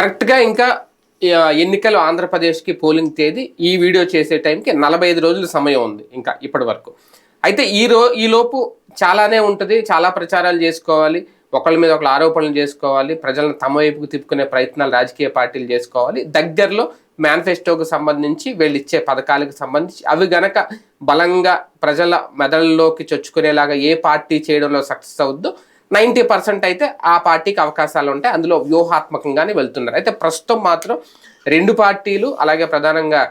కరెక్ట్గా ఇంకా ఎన్నికలు ఆంధ్రప్రదేశ్కి పోలింగ్ తేదీ ఈ వీడియో చేసే టైంకి నలభై ఐదు రోజుల సమయం ఉంది ఇంకా ఇప్పటి వరకు. అయితే ఈ రో ఈ లోపు చాలానే ఉంటుంది చాలా ప్రచారాలు చేసుకోవాలి ఒకళ్ళ మీద ఒకళ్ళు ఆరోపణలు చేసుకోవాలి ప్రజలను తమ వైపుకు తిప్పుకునే ప్రయత్నాలు రాజకీయ పార్టీలు చేసుకోవాలి దగ్గరలో మేనిఫెస్టోకు సంబంధించి వీళ్ళు ఇచ్చే పథకాలకు సంబంధించి అవి గనక బలంగా ప్రజల మెదళ్ళలోకి చొచ్చుకునేలాగా ఏ పార్టీ చేయడంలో సక్సెస్ అవుద్దో నైంటీ పర్సెంట్ అయితే ఆ పార్టీకి అవకాశాలు ఉంటాయి. అందులో వ్యూహాత్మకంగానే వెళ్తున్నారు. అయితే ప్రస్తుతం మాత్రం రెండు పార్టీలు అలాగే ప్రధానంగా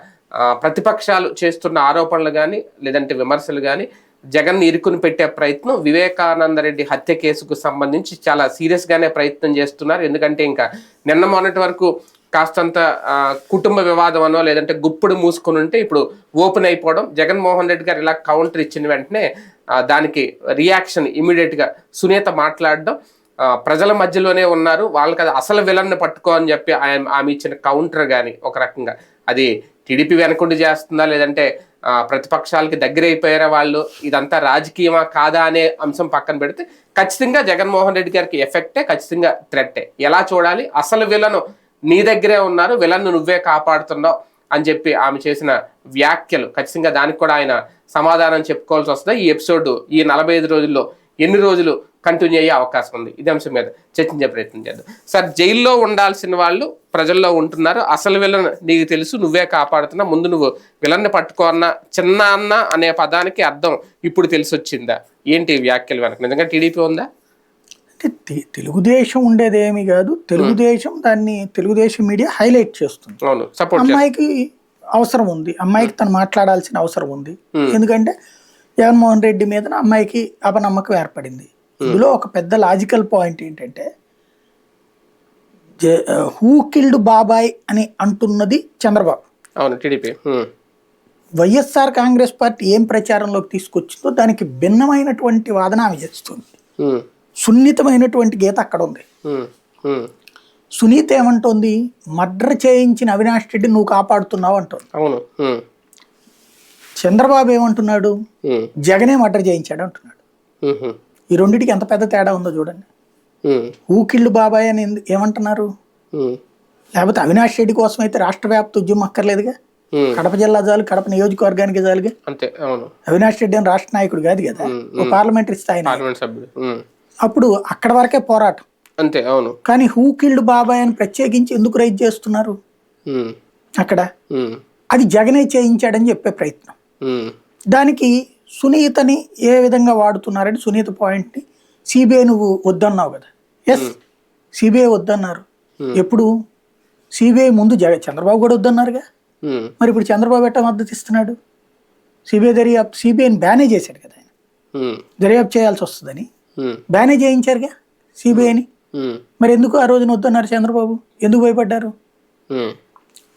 ప్రతిపక్షాలు చేస్తున్న ఆరోపణలు కానీ లేదంటే విమర్శలు కానీ జగన్ ఇరుకుని పెట్టే ప్రయత్నం వివేకానంద రెడ్డి హత్య కేసుకు సంబంధించి చాలా సీరియస్గానే ప్రయత్నం చేస్తున్నారు. ఎందుకంటే ఇంకా నిన్న మొన్నటి వరకు కాస్తంత కుటుంబ వివాదం అనో లేదంటే గుప్పుడు మూసుకొని ఉంటే ఇప్పుడు ఓపెన్ అయిపోవడం. జగన్మోహన్ రెడ్డి గారు ఇలా కౌంటర్ ఇచ్చిన వెంటనే దానికి రియాక్షన్ ఇమీడియట్గా సునీత మాట్లాడడం. ప్రజల మధ్యలోనే ఉన్నారు. వాళ్ళకి అది అసలు విలన్ను పట్టుకో అని చెప్పి ఆయన ఆమె ఇచ్చిన కౌంటర్ కానీ ఒక రకంగా. అది టీడీపీ వెనకుండి చేస్తుందా లేదంటే ప్రతిపక్షాలకి దగ్గర అయిపోయారా వాళ్ళు? ఇదంతా రాజకీయమా కాదా అనే అంశం పక్కన పెడితే ఖచ్చితంగా జగన్మోహన్ రెడ్డి గారికి ఎఫెక్టే ఖచ్చితంగా థ్రెట్టే ఎలా చూడాలి? అసలు విలను నీ దగ్గరే ఉన్నారు విలన్ను నువ్వే కాపాడుతున్నావు అని చెప్పి ఆమె చేసిన వ్యాఖ్యలు. ఖచ్చితంగా దానికి కూడా ఆయన సమాధానం చెప్పుకోవాల్సి వస్తుంది. ఈ ఎపిసోడ్ ఈ నలభై ఐదు రోజుల్లో ఎన్ని రోజులు కంటిన్యూ అయ్యే అవకాశం ఉంది? ఇది అంశం మీద చర్చించే ప్రయత్నం చేద్దాం. సార్ జైల్లో ఉండాల్సిన వాళ్ళు ప్రజల్లో ఉంటున్నారు. అసలు విలన్ నీకు తెలుసు నువ్వే కాపాడుతున్నా ముందు నువ్వు విలన్ని పట్టుకో అన్న చిన్న అన్న అనే పదానికి అర్థం ఇప్పుడు తెలిసి వచ్చిందా ఏంటి వ్యాఖ్యలు వెనక? నిజంగా టీడీపీ ఉందా? అంటే తెలుగుదేశం ఉండేదేమి కాదు. తెలుగుదేశం దాన్ని తెలుగుదేశం మీడియా హైలైట్ చేస్తుంది. అమ్మాయికి అవసరం ఉంది. అమ్మాయికి తను మాట్లాడాల్సిన అవసరం ఉంది. ఎందుకంటే జగన్మోహన్ రెడ్డి మీద అమ్మాయికి అపనమ్మకం ఏర్పడింది. ఇందులో ఒక పెద్ద లాజికల్ పాయింట్ ఏంటంటే హూ కిల్డ్ బాబాయ్ అని అంటున్నది చంద్రబాబు. అవును టీడీపీ. వైఎస్ఆర్ కాంగ్రెస్ పార్టీ ఏం ప్రచారంలోకి తీసుకొచ్చిందో దానికి భిన్నమైనటువంటి వాదన ఆమె చేస్తుంది. సున్నితమైనటువంటి గీత అక్కడ ఉంది సునీత ఏమంటోంది? మర్డర్ చేయించిన అవినాష్ రెడ్డి నువ్వు కాపాడుతున్నావు అంటోంది. అవును చంద్రబాబు ఏమంటున్నాడు? జగనే మర్డర్ చేయించాడు అంటున్నాడు. ఈ రెండిటికి ఎంత పెద్ద తేడా ఉందో చూడండి. ఊకిళ్ళు బాబాయ్ అని ఏమంటున్నారు? లేకపోతే అవినాష్ రెడ్డి కోసం అయితే రాష్ట్ర వ్యాప్త ఉద్యమం అక్కర్లేదుగా. కడప జిల్లా చాలు కడప నియోజకవర్గానికి చాలుగా అంతే అవును. అవినాష్ రెడ్డి అని రాష్ట్ర నాయకుడు కాదు కదా? పార్లమెంటరీ స్థాయి అప్పుడు అక్కడ వరకే పోరాటం. అంతే అవును. కానీ హూ కిల్డ్ బాబాయ్ అని ప్రత్యేకించి ఎందుకు రైజ్ చేస్తున్నారు? అక్కడ. అది జగనే చేయించాడని చెప్పే ప్రయత్నం. దానికి సునీతని ఏ విధంగా వాడుతున్నారని సునీత పాయింట్ని సిబిఐ నువ్వు వద్దన్నావు కదా. ఎస్ సిబిఐ వద్దన్నారు. ఎప్పుడు? సిబిఐ ముందు జగ చంద్రబాబు కూడా వద్దన్నారుగా. మరి ఇప్పుడు చంద్రబాబు ఎట్ట మద్దతు ఇస్తున్నాడు? సిబిఐ దర్యాప్తు సిబిఐని బ్యానే చేశాడు కదా ఆయన. దర్యాప్తు చేయాల్సి వస్తుందని. బ్యానే చేయించారుగా సిబిఐని. ఉమ్, మరి ఎందుకు ఆ రోజున వద్దన్నారు చంద్రబాబు ఎందుకు భయపడ్డారు?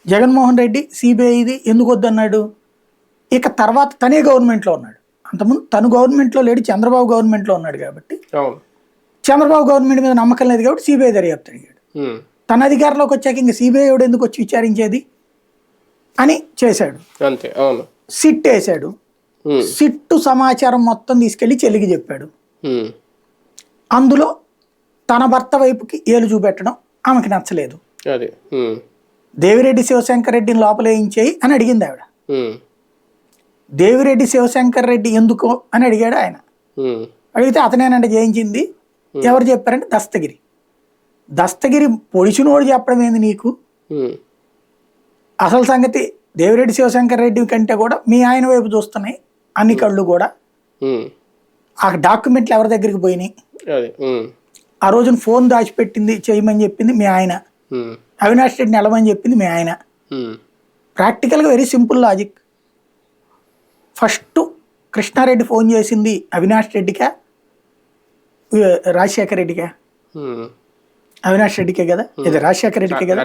జగన్మోహన్ రెడ్డి సిబిఐది ఎందుకు వద్దన్నాడు? ఇక తర్వాత తనే గవర్నమెంట్లో ఉన్నాడు. అంతకుముందు తను గవర్నమెంట్లో లేడు చంద్రబాబు గవర్నమెంట్లో ఉన్నాడు కాబట్టి చంద్రబాబు గవర్నమెంట్ మీద నమ్మకం లేదు కాబట్టి సిబిఐ దర్యాప్తు అడిగాడు. తన అధికారంలోకి వచ్చాక ఇంక సిబిఐ ఎవడు ఎందుకు వచ్చి విచారించేది? అని చేశాడు. అంతే అవును. సిట్ వేశాడు సిట్టు సమాచారం మొత్తం తీసుకెళ్ళి చెల్లికి చెప్పాడు. అందులో తన భర్త వైపుకి ఏలు చూపెట్టడం ఆమెకి నచ్చలేదు. దేవిరెడ్డి శివశంకర్ రెడ్డిని లోపలేయించేయి అని అడిగింది ఆవిడ. దేవిరెడ్డి శివశంకర్ రెడ్డి ఎందుకో అని అడిగాడు ఆయన. అడిగితే అతనేనంటే జయించింది. ఎవరు చెప్పారంటే దస్తగిరి. దస్తగిరి పొడిచినోడు చెప్పడం ఏంది నీకు? అసలు సంగతి దేవిరెడ్డి శివశంకర్ రెడ్డి కంటే కూడా మీ ఆయన వైపు చూస్తున్నాయి అన్ని కళ్ళు కూడా. ఆ డాక్యుమెంట్లు ఎవరి దగ్గరికి పోయినాయి? ఆ రోజున ఫోన్ దాచిపెట్టింది చేయమని చెప్పింది మీ ఆయన. అవినాష్ రెడ్డిని వెళ్ళమని చెప్పింది మీ ఆయన. ప్రాక్టికల్గా very simple logic. First Krishnareddy phone చేసింది అవినాష్ రెడ్డికా రాజశేఖర్ రెడ్డికా. అవినాష్ రెడ్డికే కదా? ఇది రాజశేఖర్ రెడ్డికే కదా?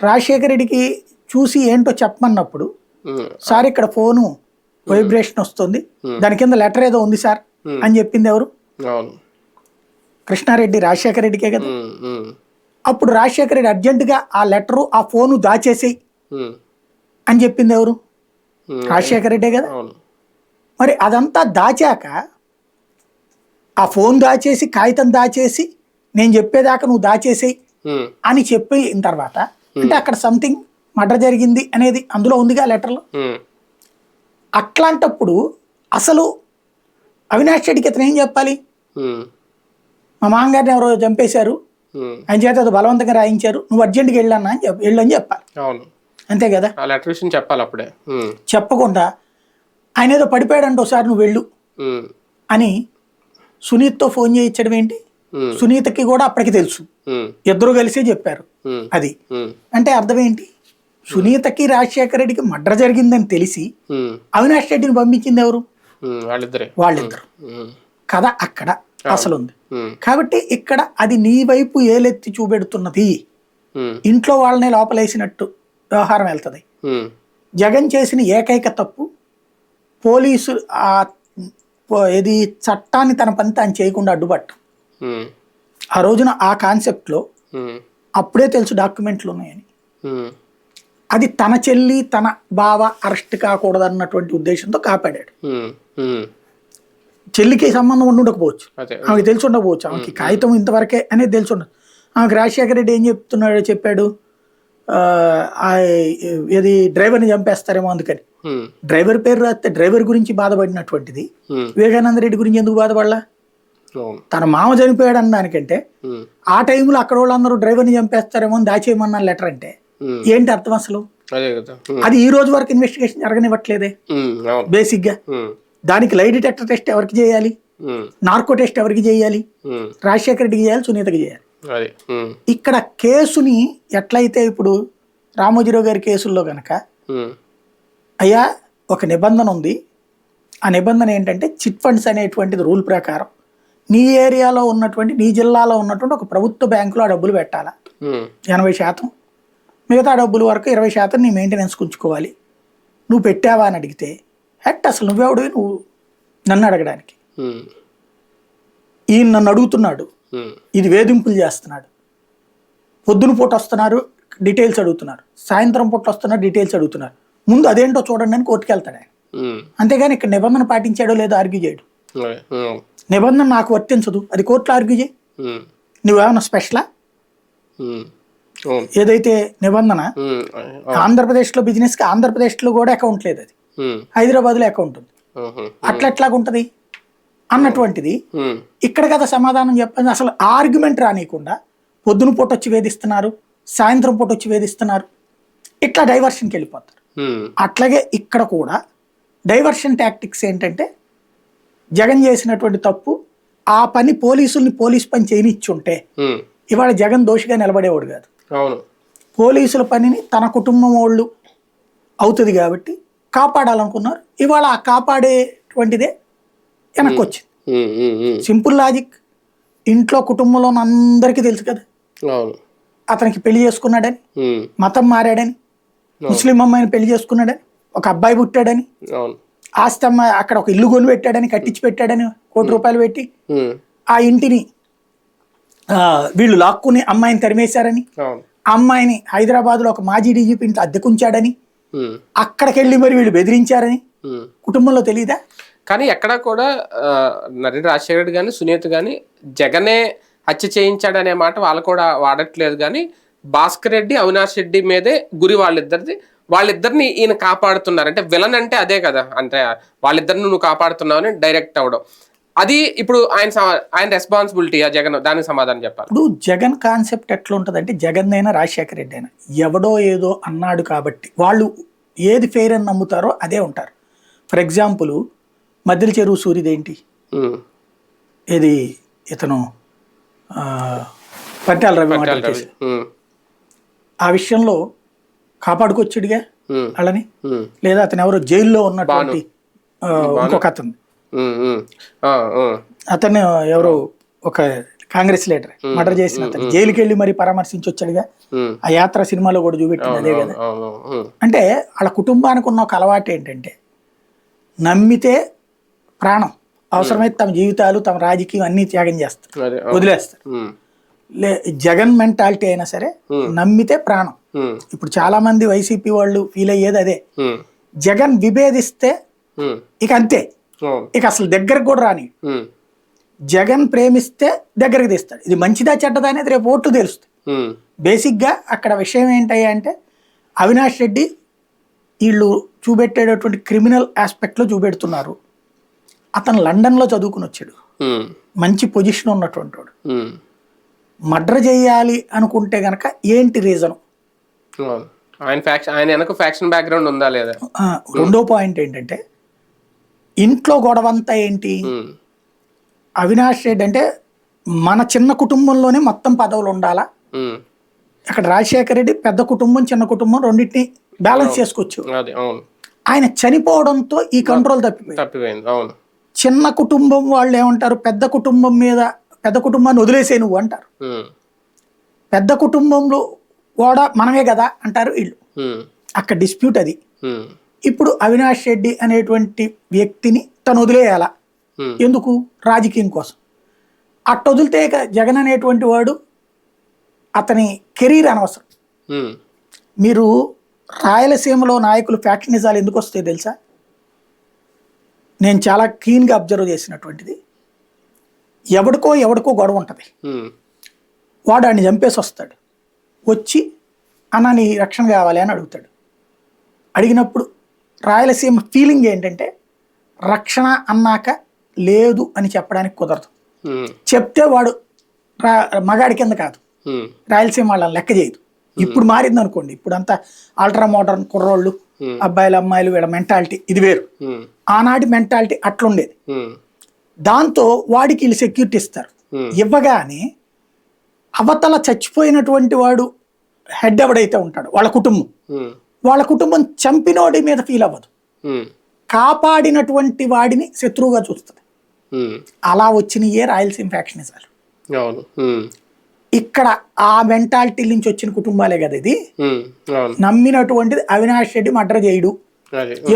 రాజశేఖర్. రెడ్డికి చూసి ఏంటో చెప్పమన్నప్పుడు సార్ ఇక్కడ ఫోను వైబ్రేషన్ వస్తుంది. దాని కింద లెటర్ ఏదో ఉంది సార్ అని చెప్పింది ఎవరు? అవును. కృష్ణారెడ్డి రాజశేఖర్ రెడ్డికే కదా. అప్పుడు రాజశేఖర్ రెడ్డి అర్జెంటుగా ఆ లెటరు ఆ ఫోను దాచేసేయి అని చెప్పింది ఎవరు? రాజశేఖర్ రెడ్డే కదా. మరి అదంతా దాచాక ఆ ఫోన్ దాచేసి కాగితం దాచేసి నేను చెప్పేదాకా నువ్వు దాచేసేయి అని చెప్పిన తర్వాత అంటే అక్కడ సంథింగ్ మర్డర్ జరిగింది అనేది అందులో ఉందిగా లెటర్లో? అట్లాంటప్పుడు అసలు అవినాష్ రెడ్డికి ఇతను ఏం చెప్పాలి? మా మామగారిని ఎవరో చంపేశారు. ఆయన చేత అది బలవంతంగా రాయించారు. నువ్వు అర్జెంట్గా వెళ్ళన్నా అని చెప్పి వెళ్ళని చెప్పాలి. అవును. అంతే కదా? లెటర్ విషయం చెప్పాలి అప్పుడే. చెప్పకుండా ఆయన ఏదో పడిపోయాడంటే ఒకసారి నువ్వు వెళ్ళు. అని సునీత్తో ఫోన్ చేయించడం ఏంటి? సునీతకి కూడా అప్పటికి తెలుసు. ఇద్దరు కలిసే చెప్పారు. అది. అంటే అర్థం ఏంటి? సునీతకి రాజశేఖర రెడ్డికి మడ్ర జరిగిందని తెలిసి అవినాష్ రెడ్డిని పంపించింది ఎవరు? వాళ్ళిద్దరే. కథ అక్కడ అసలు ఉంది కాబట్టి ఇక్కడ అది నీ వైపు ఏలెత్తి చూపెడుతున్నది. ఇంట్లో వాళ్ళని లోపలేసినట్టు వ్యవహారం వెళ్తుంది. జగన్ చేసిన ఏకైక తప్పు పోలీసు ఆ ఇది చట్టాన్ని తన పని తాను చేయకుండా అడ్డుపట్టం ఆ రోజున ఆ కాన్సెప్ట్లో అప్పుడే తెలుసు డాక్యుమెంట్లు ఉన్నాయని అది తన చెల్లి తన బావ అరెస్ట్ కాకూడదన్నటువంటి ఉద్దేశంతో కాపాడాడు. చెల్లికి సంబంధం ఉండి ఉండకపోవచ్చు. ఆమెకి తెలిసి ఉండకపోవచ్చు. ఆమెకి కాగితం ఇంతవరకే అనేది తెలిసి ఉండదు. ఆమెకి రాజశేఖర రెడ్డి ఏం చెప్తున్నాడు చెప్పాడు. ఇది డ్రైవర్ని చంపేస్తారేమో అందుకని. డ్రైవర్ పేరు రాస్తే డ్రైవర్ గురించి బాధపడినటువంటిది. వివేకానంద రెడ్డి గురించి ఎందుకు బాధపడలా? తన మామ చనిపోయాడు అన్న దానికంటే ఆ టైంలో అక్కడ వాళ్ళందరూ డ్రైవర్ని చంపేస్తారేమో అని దాచేయమన్న లెటర్ అంటే ఏంటి అర్థం అసలు? అదే ఈ రోజు వరకు ఇన్వెస్టిగేషన్ జరగనివ్వట్లేదే? బేసిక్గా ఉమ్, దానికి లై డిటెక్టర్ టెస్ట్ ఎవరికి చేయాలి? నార్కో టెస్ట్ ఎవరికి చేయాలి? రాజశేఖర రెడ్డికి చేయాలి సునీతకి చేయాలి. ఇక్కడ కేసుని ఎట్లయితే ఇప్పుడు రామోజీరావు గారి కేసుల్లో కనుక అయ్యా ఒక నిబంధన ఉంది. ఆ నిబంధన ఏంటంటే చిట్ ఫండ్స్ అనేటువంటిది రూల్ ప్రకారం నీ ఏరియాలో ఉన్నటువంటి నీ జిల్లాలో ఉన్నటువంటి ఒక ప్రభుత్వ బ్యాంకులో ఆ డబ్బులు పెట్టాలా? ఎనభై శాతం. మిగతా డబ్బుల వరకు ఇరవై శాతం నీ మెయింటెనెన్స్ ఉంచుకోవాలి. నువ్వు పెట్టావా అని అడిగితే హెట్ అసలు నువ్వెవడివి నువ్వు నన్ను అడగడానికి. ఈయన నన్ను అడుగుతున్నాడు. ఇది వేధింపులు చేస్తున్నాడు. పొద్దున పూట వస్తున్నారు డీటెయిల్స్ అడుగుతున్నారు. సాయంత్రం పూట వస్తున్నారు డీటెయిల్స్ అడుగుతున్నారు. ముందు అదేంటో చూడండి అని కోర్టుకు వెళ్తాడు. ఆయన అంతేగాని ఇక్కడ నిబంధన పాటించాడో లేదో ఆర్గ్యూ చేయడు. నిబంధన నాకు వర్తించదు. అది కోర్టులో ఆర్గ్యూ చేయి. నువ్వేమన్నా స్పెషలా? ఏదైతే నిబంధన ఆంధ్రప్రదేశ్లో బిజినెస్కి ఆంధ్రప్రదేశ్లో కూడా అకౌంట్ లేదు అది. హైదరాబాద్లో అకౌంట్ ఉంది. ఉహు, అట్లా ఎట్లాగుంటుంది? అన్నటువంటిది. ఇక్కడ కదా సమాధానం చెప్పండి అసలు ఆర్గ్యుమెంట్ రానియకుండా పొద్దున పూట వచ్చి వేధిస్తున్నారు సాయంత్రం పూట వచ్చి వేధిస్తున్నారు ఇట్లా డైవర్షన్కి వెళ్ళిపోతారు. అట్లాగే ఇక్కడ కూడా డైవర్షన్ టాక్టిక్స్ ఏంటంటే జగన్ చేసినటువంటి తప్పు ఆ పని పోలీసుల్ని పోలీస్ పని చేయనిచ్చుంటే ఇవాళ జగన్ దోషిగా నిలబడేవాడు కాదు. పోలీసుల పనిని తన కుటుంబం వాళ్ళు అవుతుంది కాబట్టి కాపాడాలనుకున్నారు. ఇవాళ ఆ కాపాడేటువంటిదే వెనక్కి వచ్చింది సింపుల్ లాజిక్. ఇంట్లో కుటుంబంలో అందరికీ తెలుసు కదా. అతనికి పెళ్ళి చేసుకున్నాడని మతం మారాడని ముస్లిం అమ్మాయిని పెళ్ళి చేసుకున్నాడని ఒక అబ్బాయి పుట్టాడని ఆస్తి అమ్మాయి అక్కడ ఒక ఇల్లు కొని పెట్టాడని కట్టించి పెట్టాడని కోటి రూపాయలు పెట్టి ఆ ఇంటిని వీళ్ళు లాక్కుని అమ్మాయిని తరిమేశారని అమ్మాయిని హైదరాబాద్లో ఒక మాజీ డీజీపీ ఇంట్లో అద్దెకుంచాడని అక్కడికి వెళ్ళి మరి వీళ్ళు బెదిరించారని. కుటుంబంలో తెలియదా కానీ ఎక్కడా కూడా నరేంద్ర రాజశేఖర రెడ్డి కానీ సునీత కానీ జగనే హత్య చేయించాడనే మాట వాళ్ళు కూడా వాడట్లేదు. కానీ భాస్కర్ రెడ్డి అవినాష్ రెడ్డి మీదే గురి వాళ్ళిద్దరిది. వాళ్ళిద్దరిని ఈయన కాపాడుతున్నారు. అంటే విలన్ అంటే అదే కదా. అంటే వాళ్ళిద్దరిని నువ్వు కాపాడుతున్నావు అని డైరెక్ట్ అవ్వడం. అది ఇప్పుడు ఆయన ఆయన రెస్పాన్సిబిలిటీ ఆ జగన్ దానికి సమాధానం చెప్పాలి. ఇప్పుడు జగన్ కాన్సెప్ట్ ఎట్లా ఉంటుందంటే జగన్ అయినా రాజశేఖర రెడ్డి అయినా ఎవడో ఏదో అన్నాడు కాబట్టి వాళ్ళు ఏది ఫెయిర్ అని నమ్ముతారో అదే ఉంటారు. ఫర్ ఎగ్జాంపుల్ మధ్యల చెరువు సూర్యుదేంటి ఇది ఇతను పట్టాల రవి ఆ విషయంలో కాపాడుకొచ్చాడుగా వాళ్ళని? లేదా అతను ఎవరో జైల్లో ఉన్నటువంటి ఇంకొక అతను. అతను ఎవరో? ఒక కాంగ్రెస్ లీడర్. మర్డర్ చేసిన అతను. జైలుకి వెళ్ళి మరి పరామర్శించి వచ్చాడుగా ఆ యాత్ర సినిమాలో కూడా చూపెట్టింది అదే కదా. అంటే వాళ్ళ కుటుంబానికి ఉన్న ఒక అలవాటు ఏంటంటే నమ్మితే ప్రాణం అవసరమైతే తమ జీవితాలు తమ రాజకీయం అన్ని త్యాగం చేస్తారు. వదిలేస్తారు. లే జగన్ మెంటాలిటీ అయినా సరే నమ్మితే ప్రాణం. ఇప్పుడు చాలా మంది వైసీపీ వాళ్ళు ఫీల్ అయ్యేది అదే. జగన్ విభేదిస్తే ఇక అంతే. ఇక అసలు దగ్గరకు కూడా రాని. జగన్ ప్రేమిస్తే దగ్గరికి తీస్తాడు. ఇది మంచిదా చెడ్డదా అనేది రేపు ఓట్లు తెలుస్తుంది బేసిక్గా అక్కడ విషయం ఏంటయ్యా అంటే అవినాష్ రెడ్డి వీళ్ళు చూపెట్టేటటువంటి క్రిమినల్ ఆస్పెక్ట్లో చూపెడుతున్నారు. అతను లండన్లో చదువుకుని వచ్చాడు. మంచి పొజిషన్ ఉన్నటువంటి వాడు. మర్డర్ చేయాలి అనుకుంటే గనక ఏంటి రీజన్. ఆయన ఫ్యాక్షన్ ఆయన వెనక ఫ్యాక్షన్ బ్యాక్గ్రౌండ్ ఉందా లేదా? రెండో పాయింట్ ఏంటంటే ఇంట్లో గొడవంతా ఏంటి? ఉమ్, అవినాష్ రెడ్డి అంటే మన చిన్న కుటుంబంలోనే మొత్తం పదవులు ఉండాలా? అక్కడ రాజశేఖర రెడ్డి పెద్ద కుటుంబం చిన్న కుటుంబం రెండింటిని బ్యాలెన్స్ చేసుకోవచ్చు. ఆయన చనిపోవడంతో ఈ కంట్రోల్ తప్పిపోయింది. చిన్న కుటుంబం వాళ్ళు ఏమంటారు? పెద్ద కుటుంబం మీద పెద్ద కుటుంబాన్ని వదిలేసే నువ్వు అంటారు. పెద్ద కుటుంబంలో కూడా మనమే కదా అంటారు వీళ్ళు. అక్కడ డిస్ప్యూట్ అది. ఇప్పుడు అవినాష్ రెడ్డి అనేటువంటి వ్యక్తిని తను వదిలేయాల? ఎందుకు? రాజకీయం కోసం. అట్ట వదిలితే జగన్ అనేటువంటి వాడు అతని కెరీర్ అనవసరం. మీరు రాయలసీమలో నాయకులు ఫ్యాక్షనిజాలు ఎందుకు వస్తాయి తెలుసా? నేను చాలా క్లీన్గా అబ్జర్వ్ చేసినటువంటిది. ఎవడికో ఎవడికో గొడవ ఉంటుంది. వాడు ఆయన్ని చంపేసి వస్తాడు. వచ్చి అన్న నీ రక్షణ కావాలి అని అడుగుతాడు. అడిగినప్పుడు రాయలసీమ ఫీలింగ్ ఏంటంటే రక్షణ అన్నాక లేదు అని చెప్పడానికి కుదరదు. చెప్తే వాడు మగాడి కింద కాదు. రాయలసీమ వాళ్ళని లెక్క చేయదు. ఇప్పుడు మారింది అనుకోండి ఇప్పుడు అంతా అల్ట్రా మోడర్న్ కుర్రోళ్ళు. అబ్బాయిలు అమ్మాయిలు వీళ్ళ మెంటాలిటీ ఇది వేరు. ఆనాటి మెంటాలిటీ అట్లుండేది. దాంతో వాడికి వీళ్ళు సెక్యూరిటీ ఇస్తారు. ఇవ్వగానే అవతల చచ్చిపోయినటువంటి వాడు హెడ్ ఎవడైతే ఉంటాడో వాళ్ళ కుటుంబం. వాళ్ళ కుటుంబం చంపినోడి మీద ఫీల్ అవ్వదు. కాపాడినటువంటి వాడిని శత్రువుగా చూస్తుంది. అలా వచ్చినయే రాయలసీమ ఫ్యాక్షనిజాలు. ఉమ్, ఇక్కడ ఆ మెంటాలిటీ నుంచి వచ్చిన కుటుంబాలే కదా ఇది. నమ్మినటువంటిది అవినాష్ రెడ్డి మర్డర్ చేయడు.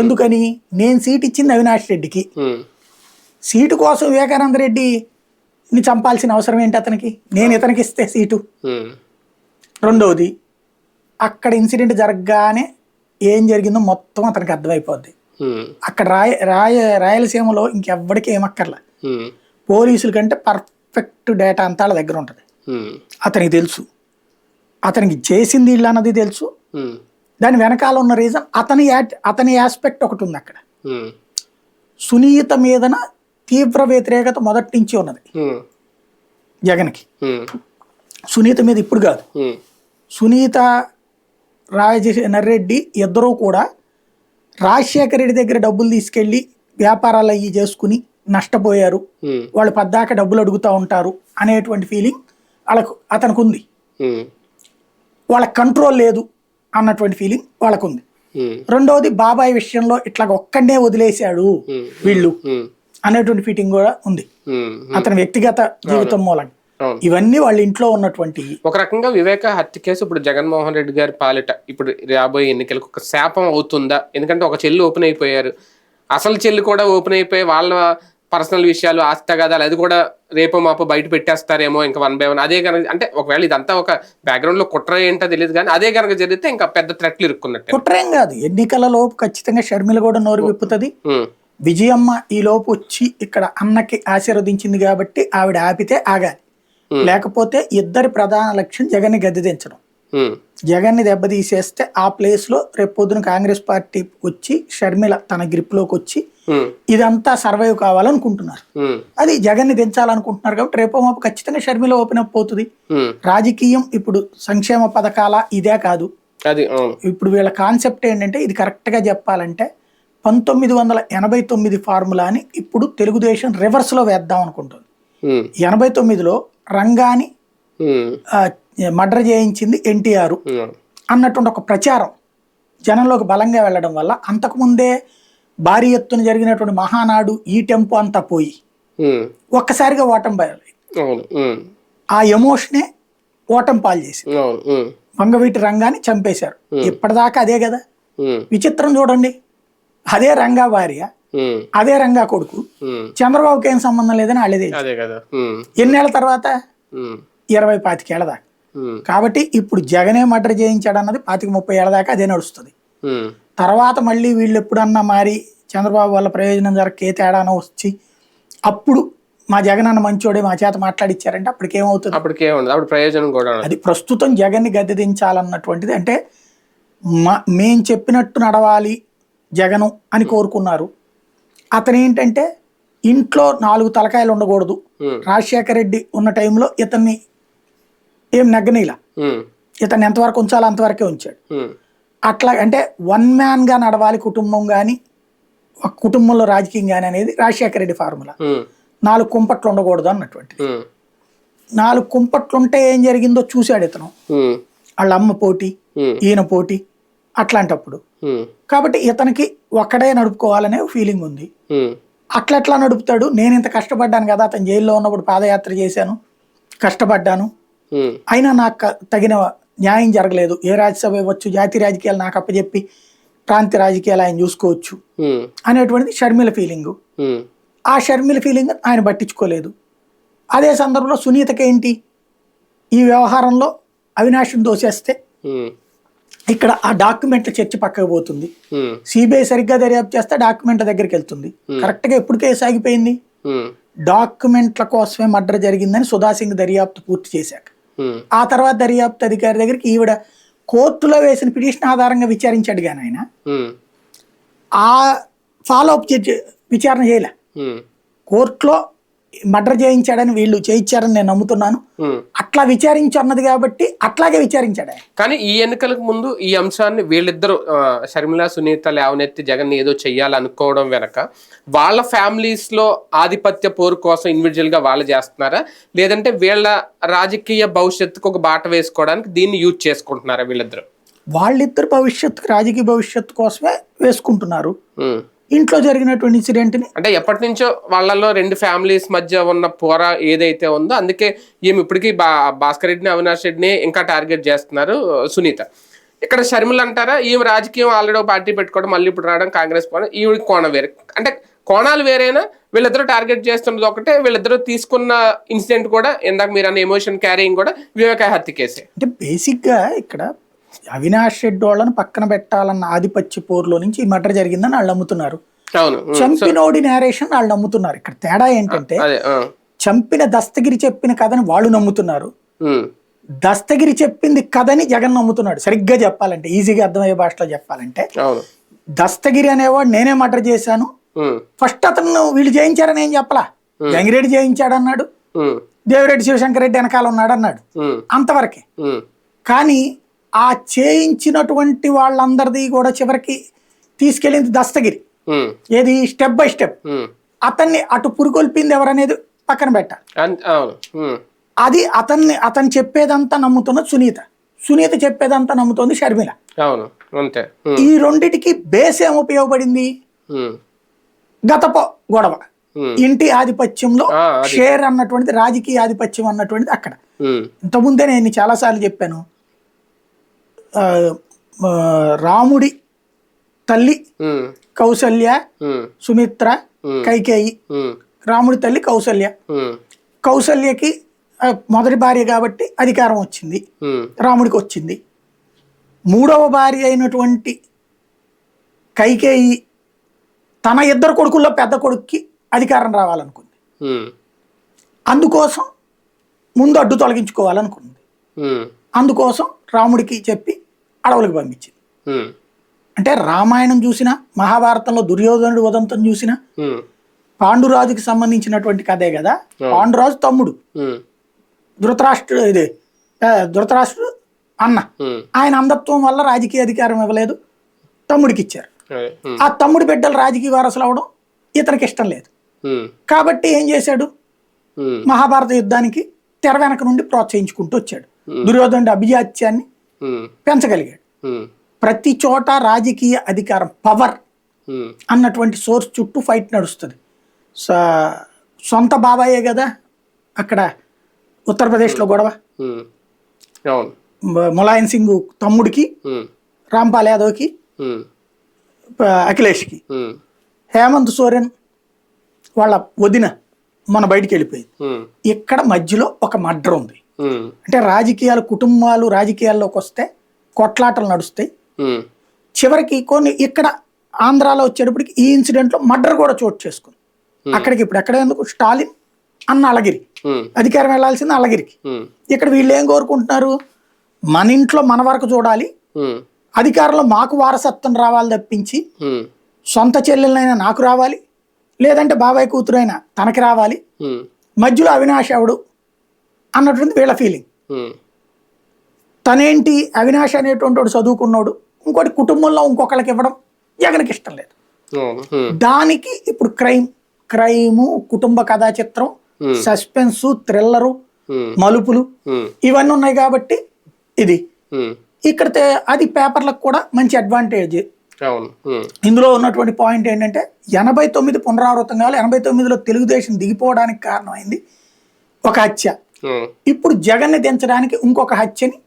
ఎందుకని? నేను సీట్ ఇచ్చింది అవినాష్ రెడ్డికి. సీటు కోసం వివేకానంద రెడ్డిని చంపాల్సిన అవసరం ఏంటి అతనికి? నేను ఇతనికి ఇస్తే సీటు. రెండవది అక్కడ ఇన్సిడెంట్ జరగగానే ఏం జరిగిందో మొత్తం అతనికి అర్థమైపోద్ది. అక్కడ రాయ రాయ రాయలసీమలో ఇంకెవ్వడికి ఏమక్కర్లా పోలీసుల కంటే పర్ఫెక్ట్ డేటా అంతా వాళ్ళ దగ్గర ఉంటుంది. అతనికి తెలుసు. అతనికి చేసింది ఇల్లు అన్నది తెలుసు. దాని వెనకాల ఉన్న రీజన్ అతని అతని ఆస్పెక్ట్ ఒకటి ఉంది అక్కడ. సునీత మీదన తీవ్ర వ్యతిరేకత మొదటి నుంచి ఉన్నది. జగన్కి. సునీత మీద ఇప్పుడు కాదు. సునీత రాజశేఖర్ రెడ్డి ఇద్దరూ కూడా రాజశేఖర రెడ్డి దగ్గర డబ్బులు తీసుకెళ్ళి వ్యాపారాలు అయ్యి చేసుకుని నష్టపోయారు. వాళ్ళు పద్దాక డబ్బులు అడుగుతూ ఉంటారు అనేటువంటి ఫీలింగ్ వాళ్ళకు అతనికి ఉంది వాళ్ళ కంట్రోల్ లేదు అన్నటువంటి ఫీలింగ్ వాళ్ళకు ఉంది రెండవది బాబాయ్ విషయంలో ఇట్లా ఒక్కడే వదిలేశాడు వీళ్ళు అనేటువంటి ఫీటింగ్ కూడా ఉంది. అతని వ్యక్తిగత జీవితం మూలంగా. ఇవన్నీ వాళ్ళ ఇంట్లో ఉన్నటువంటి ఒక రకంగా వివేక హత్య కేసు ఇప్పుడు జగన్మోహన్ రెడ్డి గారి పాలిట ఇప్పుడు రాబోయే ఎన్నికలకు ఒక శాపం అవుతుందా? ఎందుకంటే ఒక చెల్లి ఓపెన్ అయిపోయారు. అసలు చెల్లి కూడా ఓపెన్ అయిపోయి వాళ్ళ పర్సనల్ విషయాలు ఆస్తగాదాలు అది కూడా రేపో మాపో బయట పెట్టేస్తారేమో ఇంకా వన్ బై వన్. అదే కనుక అంటే ఒకవేళ ఇదంతా ఒక బ్యాక్గ్రౌండ్లో కుట్ర ఏంటో తెలియదు కానీ అదే కనుక జరిగితే ఇంకా పెద్ద థ్రెట్లు ఇరుక్కున్నట్టే. కుట్రేం కాదు. ఎన్నికల లోపు ఖచ్చితంగా షర్మిల కూడా నోరు విప్పుతుంది. విజయమ్మ ఈ లోపు వచ్చి ఇక్కడ అన్నకి ఆశీర్వదించింది కాబట్టి ఆవిడ ఆపితే ఆగాలి. లేకపోతే ఇద్దరి ప్రధాన లక్ష్యం జగన్ని గద్దె దించడం జగన్ని దెబ్బతీసేస్తే ఆ ప్లేస్లో రేపు పొద్దున కాంగ్రెస్ పార్టీ వచ్చి షర్మిల తన గ్రిప్లోకి వచ్చి ఉమ్, ఇదంతా సర్వైవ్ కావాలనుకుంటున్నారు. అది జగన్ని దించాలనుకుంటున్నారు కాబట్టి రేపో మాపు ఖచ్చితంగా షర్మిల ఓపెన్ అప్ అవుతుంది రాజకీయం ఇప్పుడు సంక్షేమ పథకాల ఇదే కాదు. ఇప్పుడు వీళ్ళ కాన్సెప్ట్ ఏంటంటే ఇది కరెక్ట్గా చెప్పాలంటే పంతొమ్మిది వందల ఎనభై తొమ్మిది ఫార్ములాని ఇప్పుడు తెలుగుదేశం రివర్స్లో వేద్దాం అనుకుంటుంది. ఎనభై తొమ్మిదిలో రంగాని మర్డర్ చేయించింది ఎన్టీఆర్. అన్నటువంటి ఒక ప్రచారం జనంలోకి బలంగా వెళ్ళడం వల్ల అంతకుముందే భారీ ఎత్తున జరిగినటువంటి మహానాడు ఈ టెంపో అంతా పోయి ఒక్కసారిగా ఓటం పాలు ఆ ఎమోషనే ఓటం పాలు ఉమ్, వంగవీటి రంగాన్ని చంపేశారు. ఇప్పటిదాకా అదే కదా. విచిత్రం చూడండి. అదే రంగా భార్య. అదే రంగా కొడుకు. చంద్రబాబుకి ఏం సంబంధం లేదని వాళ్ళేది ఎన్నేళ్ళ తర్వాత ఇరవై పాతికేళ్ళ దాకా. కాబట్టి ఇప్పుడు జగనే మర్డర్ చేయించాడు అన్నది పాతిక ముప్పై ఏళ్ళ దాకా అదే నడుస్తుంది. తర్వాత మళ్ళీ వీళ్ళు ఎప్పుడన్నా మారి చంద్రబాబు వల్ల ప్రయోజనం జరగక తేడానో వచ్చి అప్పుడు మా జగన్ అన్న మంచోడే మా చేత మాట్లాడిచ్చారంటే అప్పటికి ఏమవుతుంది అప్పటికే ఉండదు అప్పుడు ప్రయోజనం కూడా అది ప్రస్తుతం జగన్ని గద్దె దించాలన్నటువంటిది అంటే మా మేం చెప్పినట్టు నడవాలి జగను అని కోరుకున్నారు. అతను ఏంటంటే ఇంట్లో నాలుగు తలకాయలు ఉండకూడదు. రాజశేఖర రెడ్డి ఉన్న టైంలో ఇతన్ని ఏం నగ్గనీలా. ఇతన్ని ఎంతవరకు ఉంచాలో అంతవరకే ఉంచాడు. అట్లా అంటే వన్ మ్యాన్గా నడవాలి కుటుంబం కానీ ఒక కుటుంబంలో రాజకీయం కానీ అనేది రాజశేఖర రెడ్డి ఫార్ములా. నాలుగు కుంపట్లు ఉండకూడదు అన్నటువంటిది. ఉమ్, నాలుగు కుంపట్లు ఉంటే ఏం జరిగిందో చూశాడు ఇతను. వాళ్ళ అమ్మ పోటీ ఈయన పోటీ అట్లాంటప్పుడు. కాబట్టి ఇతనికి ఒక్కడే నడుపుకోవాలనే ఫీలింగ్ ఉంది. ఉమ్, అట్లా ఎట్లా నడుపుతాడు? నేను ఇంత కష్టపడ్డాను కదా అతను జైల్లో ఉన్నప్పుడు పాదయాత్ర చేశాను. కష్టపడ్డాను. అయినా నాకు తగిన న్యాయం జరగలేదు. ఏ రాజ్యసభ ఇవ్వచ్చు జాతీయ రాజకీయాలు నాకు అప్పచెప్పి ప్రాంతీయ రాజకీయాలు ఆయన చూసుకోవచ్చు అనేటువంటిది షర్మిల ఫీలింగు ఆ షర్మిల ఫీలింగ్ ఆయన పట్టించుకోలేదు. అదే సందర్భంలో సునీతకి ఏంటి? ఈ వ్యవహారంలో అవినాష్ని దోసేస్తే ఇక్కడ ఆ డాక్యుమెంట్ల చర్చ పక్కకు పోతుంది. సిబిఐ సరిగ్గా దర్యాప్తు చేస్తే డాక్యుమెంట్ల దగ్గరికి వెళ్తుంది. కరెక్ట్గా ఎప్పుడు కేసు ఆగిపోయింది? డాక్యుమెంట్ల కోసమే మర్డర్ జరిగిందని సుధా సింగ్ దర్యాప్తు పూర్తి చేశాక. ఆ తర్వాత దర్యాప్తు అధికారి దగ్గరికి ఈవిడ కోర్టులో వేసిన పిటిషన్ ఆధారంగా విచారించాడు కానీ ఆయన. ఆ ఫాలో అప్ విచారణ చేయలే. కోర్టులో మర్డర్ చేయించాడని వీళ్ళు చేయించారని నేను నమ్ముతున్నాను. అట్లా విచారించి అన్నది కాబట్టి అట్లాగే విచారించాడు. కానీ ఈ ఎన్నికలకు ముందు ఈ అంశాన్ని వీళ్ళిద్దరు షర్మిల సునీత లేవనెత్తి జగన్ ఏదో చెయ్యాలనుకోవడం వెనక వాళ్ళ ఫ్యామిలీస్లో ఆధిపత్య పోరు కోసం ఇండివిజువల్గా వాళ్ళు చేస్తున్నారా? లేదంటే వీళ్ళ రాజకీయ భవిష్యత్తుకు ఒక బాట వేసుకోవడానికి దీన్ని యూజ్ చేసుకుంటున్నారా వీళ్ళిద్దరు? వాళ్ళిద్దరు భవిష్యత్తు రాజకీయ భవిష్యత్తు కోసమే వేసుకుంటున్నారు. ఇంట్లో జరిగినటువంటి ఇన్సిడెంట్ని అంటే ఎప్పటి నుంచో వాళ్ళలో రెండు ఫ్యామిలీస్ మధ్య ఉన్న పోర ఏదైతే ఉందో అందుకే ఈమె ఇప్పటికీ బా భాస్కర్ రెడ్డిని అవినాష్ రెడ్డిని ఇంకా టార్గెట్ చేస్తున్నారు సునీత. ఇక్కడ షర్మిల అంటారా? ఈమె రాజకీయం ఆల్రెడీ పార్టీ పెట్టుకోవడం మళ్ళీ ఇప్పుడు రావడం కాంగ్రెస్ పోవడం ఈవిడ కోణం వేరే. అంటే కోణాలు వేరేనా? వీళ్ళిద్దరూ టార్గెట్ చేస్తున్నది ఒకటే వీళ్ళిద్దరూ తీసుకున్న ఇన్సిడెంట్ కూడా ఇందాక మీరు అన్న ఎమోషన్ క్యారింగ్ కూడా వివేక హత్య కేసే. అంటే బేసిక్గా ఇక్కడ అవినాష్ రెడ్డి వాళ్ళని పక్కన పెట్టాలన్న ఆధిపత్య పోరులో నుంచి ఈ మర్డర్ జరిగిందని వాళ్ళు నమ్ముతున్నారు. చంపినోడి నేరేషన్ వాళ్ళు నమ్ముతున్నారు ఇక్కడ తేడా ఏంటంటే. చంపిన దస్తగిరి చెప్పిన కథని వాళ్ళు నమ్ముతున్నారు. దస్తగిరి చెప్పింది కథని జగన్ నమ్ముతున్నాడు సరిగ్గా చెప్పాలంటే ఈజీగా అర్థమయ్యే భాషలో చెప్పాలంటే దస్తగిరి అనేవాడు నేనే మర్డర్ చేశాను. ఫస్ట్ అతను వీళ్ళు చేయించారని ఏం చెప్పలా గంగిరెడ్డి చేయించాడు అన్నాడు. దేవిరెడ్డి శివశంకర్ రెడ్డి వెనకాల ఉన్నాడు అన్నాడు. అంతవరకే. కానీ ఆ చేయించినటువంటి వాళ్ళందరిది కూడా చివరికి తీసుకెళ్ళింది దస్తగిరి. ఏది స్టెప్ బై స్టెప్. అతన్ని అటు పురుగొల్పింది ఎవరనేది పక్కన పెట్టాలి. అది అతన్ని అతను చెప్పేదంతా నమ్ముతున్న సునీత సునీత చెప్పేదంతా నమ్ముతోంది షర్మిల అవును అంతే ఉమ్. ఈ రెండిటికి బేస్ ఏం ఉపయోగపడింది. గతప గొడవ. ఇంటి ఆధిపత్యంలో. షేర్ అన్నటువంటిది రాజకీయ ఆధిపత్యం అన్నటువంటిది అక్కడ. ఇంతకుముందే నేను చాలాసార్లు చెప్పాను ఆ, ఆ, రాముడి తల్లి. కౌసల్య. సుమిత్ర. కైకేయి. రాముడి తల్లి కౌసల్య. కౌసల్యకి ఆ, మొదటి భార్య కాబట్టి అధికారం వచ్చింది. రాముడికి వచ్చింది మూడవ భార్య అయినటువంటి కైకేయి తన ఇద్దరు కొడుకుల్లో పెద్ద కొడుక్కి అధికారం రావాలనుకుంది. అందుకోసం ముందు అడ్డు తొలగించుకోవాలనుకుంది. అందుకోసం రాముడికి చెప్పి అడవులకు పంపించింది. అంటే రామాయణం చూసిన మహాభారతంలో దుర్యోధనుడు ఉదంతం చూసిన. పాండురాజుకి సంబంధించినటువంటి కథే కదా పాండురాజు తమ్ముడు. ధృతరాష్ట్రుడు ఇది ధృతరాష్ట్రుడు అన్న. ఆయన అంధత్వం వల్ల రాజకీయ అధికారం ఇవ్వలేదు తమ్ముడికి ఇచ్చారు. ఆ తమ్ముడి బిడ్డలు రాజకీయ వారసులు అవడం ఇతనికి ఇష్టం లేదు. కాబట్టి ఏం చేశాడు. మహాభారత యుద్ధానికి తెర వెనక నుండి ప్రోత్సహించుకుంటూ వచ్చాడు దుర్యోధనుడి అభిజాత్యాన్ని. పెంచగలిగాడు. ప్రతి చోట రాజకీయ అధికారం పవర్. అన్నటువంటి సోర్స్ చుట్టూ ఫైట్ నడుస్తుంది సొంత బాబాయే కదా అక్కడ ఉత్తరప్రదేశ్లో గొడవ ములాయం సింగ్ తమ్ముడికి. రాంపాల్ యాదవ్కి అఖిలేష్కి. హేమంత్ సోరెన్ వాళ్ళ వదిన మన బయటికి వెళ్ళిపోయింది. ఇక్కడ మధ్యలో ఒక మర్డర్ ఉంది. అంటే రాజకీయాలు కుటుంబాలు రాజకీయాల్లోకి వస్తే కొట్లాటలు నడుస్తాయి. చివరికి కొన్ని ఇక్కడ ఆంధ్రాలో వచ్చేటప్పటికి ఈ ఇన్సిడెంట్లో మర్డర్ కూడా చోటు చేసుకుంది. అక్కడికి ఇప్పుడు ఎక్కడ ఎందుకు? స్టాలిన్ అన్న అలగిరి. అధికారం వెళ్ళాల్సింది అలగిరికి. ఇక్కడ వీళ్ళు ఏం కోరుకుంటున్నారు? మన ఇంట్లో మన వరకు చూడాలి. అధికారంలో మాకు వారసత్వం రావాలి తప్పించి సొంత చెల్లెలైనా నాకు రావాలి. లేదంటే బాబాయ్ కూతురైనా తనకి రావాలి. మధ్యలో అవినాష్ ఎవడు? అన్నటువంటి వీళ్ళ ఫీలింగ్ తనేంటి అవినాష్ అనేటువంటి వాడు చదువుకున్నాడు ఇంకోటి కుటుంబంలో ఇంకొకళ్ళకి ఇవ్వడం జగన్కి ఇష్టం లేదు. దానికి ఇప్పుడు క్రైమ్ క్రైము కుటుంబ కథా చిత్రం. సస్పెన్స్ థ్రిల్లరు మలుపులు ఇవన్నీ ఉన్నాయి కాబట్టి ఇది. ఇక్కడ అది పేపర్లకు కూడా మంచి అడ్వాంటేజ్ ఇందులో ఉన్నటువంటి పాయింట్ ఏంటంటే ఎనభై తొమ్మిది పునరావృతం కావాలి. ఎనభై తొమ్మిదిలో తెలుగుదేశం దిగిపోవడానికి కారణమైంది ఒక హత్య. ఇప్పుడు జగన్ని దించడానికి ఇంకొక హత్యని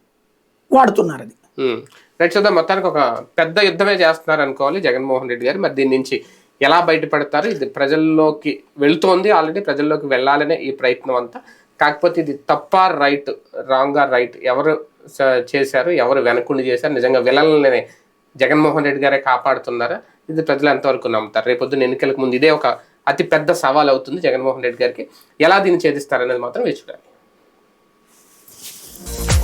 వాడుతున్నారు అది. రైట్ చూద్దాం. మొత్తానికి ఒక పెద్ద యుద్ధమే చేస్తున్నారు అనుకోవాలి జగన్మోహన్ రెడ్డి గారు. మరి దీని నుంచి ఎలా బయటపడతారు? ఇది ప్రజల్లోకి వెళుతోంది ఆల్రెడీ. ప్రజల్లోకి వెళ్ళాలనే ఈ ప్రయత్నం అంతా. కాకపోతే ఇది తప్ప రైట్? Wrong right? ఎవరు చేశారు? ఎవరు వెనకుండి చేశారు? నిజంగా విలన్లనే జగన్మోహన్ రెడ్డి గారే కాపాడుతున్నారా? ఇది ప్రజలు ఎంతవరకు నమ్ముతారు? రేపొద్దున ఎన్నికలకు ముందు ఇదే ఒక అతి పెద్ద సవాల్ అవుతుంది జగన్మోహన్ రెడ్డి గారికి. ఎలా దీన్ని ఛేదిస్తారనేది మాత్రం వేచి చూడాలి. Thank you.